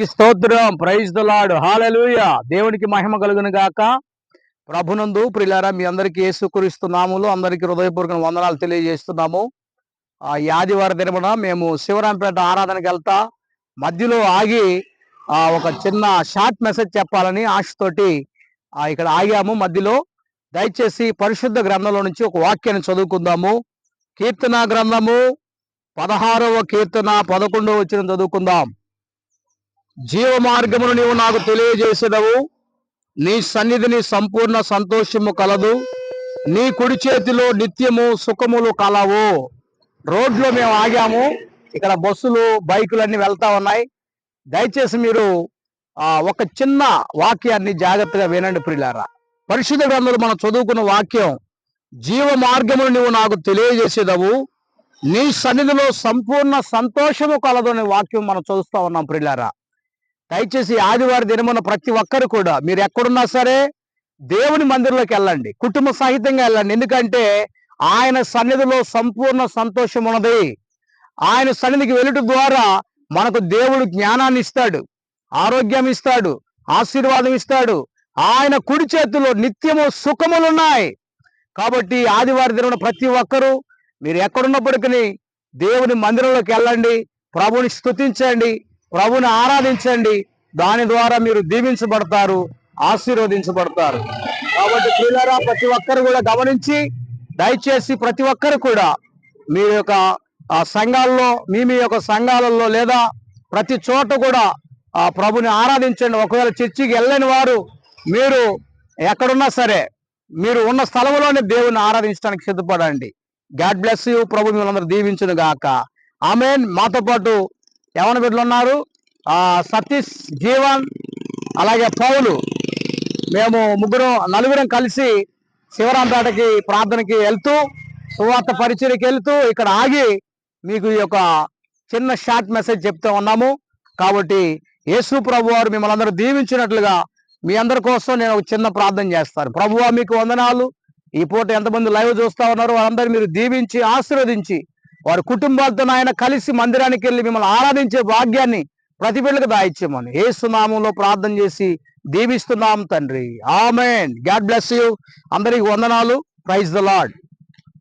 స్తోత్రం. Praise the lord దేవునికి మహిమ కలుగును గాక. ప్రభునందు ప్రిలారా మీ అందరికీ యేసుక్రీస్తు నాములు అందరికీ హృదయపూర్వక వందనాలు తెలియజేస్తున్నాము. ఆ ఆదివారం దినమున మేము శివరాంపేట ఆరాధనకి వెళ్తా. మధ్యలో ఆగి ఆ ఒక చిన్న షార్ట్ మెసేజ్ చెప్పాలని ఆశతోటి ఆ ఇక్కడ ఆగాము. మధ్యలో దయచేసి పరిశుద్ధ గ్రంథంలో నుంచి ఒక వాక్యాన్ని చదువుకుందాము. కీర్తన గ్రంథము పదహారవ కీర్తన పదకొండవ వచ్చిన చదువుకుందాం. జీవ మార్గమును నీవు నాకు తెలియజేసేదవు. నీ సన్నిధిని సంపూర్ణ సంతోషము కలదు. నీ కుడి చేతిలో నిత్యము సుఖములు కలవు. రోడ్లో మేము ఆగాము. ఇక్కడ బస్సులు బైకులు అన్ని వెళ్తా ఉన్నాయి. దయచేసి మీరు ఒక చిన్న వాక్యాన్ని జాగ్రత్తగా వినండి ప్రిలారా పరిశుద్ధ గ్రంథంలో మనం చదువుకున్న వాక్యం జీవ మార్గమును నువ్వు నాకు తెలియజేసేదవు. నీ సన్నిధిలో సంపూర్ణ సంతోషము కలదు అనే వాక్యం మనం చదువుతా ఉన్నాం ప్రిలారా దయచేసి ఆదివారం దినమున ప్రతి ఒక్కరు కూడా మీరు ఎక్కడున్నా సరే దేవుని మందిరంలోకి వెళ్ళండి. కుటుంబ సహితంగా వెళ్ళండి. ఎందుకంటే ఆయన సన్నిధిలో సంపూర్ణ సంతోషం ఉన్నది. ఆయన సన్నిధికి వెళ్ళుట ద్వారా మనకు దేవుడు జ్ఞానాన్ని ఇస్తాడు. ఆరోగ్యం ఇస్తాడు. ఆశీర్వాదం ఇస్తాడు. ఆయన కుడి చేతిలో నిత్యము సుఖములు ఉన్నాయి కాబట్టి ఆదివారం దినమున ప్రతి ఒక్కరూ మీరు ఎక్కడున్నప్పటికీ దేవుని మందిరంలోకి వెళ్ళండి. ప్రభుని స్తుతించండి. ప్రభుని ఆరాధించండి. దాని ద్వారా మీరు దీవించబడతారు ఆశీర్వదించబడతారు. కాబట్టి పిల్లరా ప్రతి ఒక్కరు కూడా గమనించి దయచేసి ప్రతి ఒక్కరు కూడా మీ యొక్క ఆ సంఘాల్లో మీ మీ యొక్క సంఘాలలో లేదా ప్రతి చోట కూడా ఆ ప్రభుని ఆరాధించండి. ఒకవేళ చర్చికి వెళ్ళని వారు మీరు ఎక్కడున్నా సరే మీరు ఉన్న స్థలంలోనే దేవుని ఆరాధించడానికి సిద్ధపడండి. God bless you. ప్రభు మిమ్మల్ని దీవించును గాక ఆమెన్. మాతో పాటు యవన బిడ్డలు ఉన్నారు సతీష్ జీవన్ అలాగే పౌలు. మేము ముగ్గురం నలుగురం కలిసి శివరాంపేటకి ప్రార్థనకి వెళ్తూ సువార్త పరిచయకి వెళ్తూ ఇక్కడ ఆగి మీకు ఈ యొక్క చిన్న షార్ట్ మెసేజ్ చెప్తూ ఉన్నాము. కాబట్టి యేసు ప్రభు వారు మిమ్మల్ని అందరూ దీవించినట్లుగా మీ అందరి కోసం నేను ఒక చిన్న ప్రార్థన చేస్తాను. ప్రభువా మీకు వందనాలు. ఈ పూట ఎంతమంది లైవ్ చూస్తా ఉన్నారో వారందరూ మీరు దీవించి ఆశీర్వదించి వారి కుటుంబాలతో ఆయన కలిసి మందిరానికి వెళ్ళి మిమ్మల్ని ఆరాధించే భాగ్యాన్ని ప్రతి బిడ్డకు దాయిచ్చేమని ఏ సునామంలో ప్రార్థన చేసి దీవిస్తున్నాం తండ్రి. ఆమెన్. God bless you. అందరికి వందనాలు. Praise the lord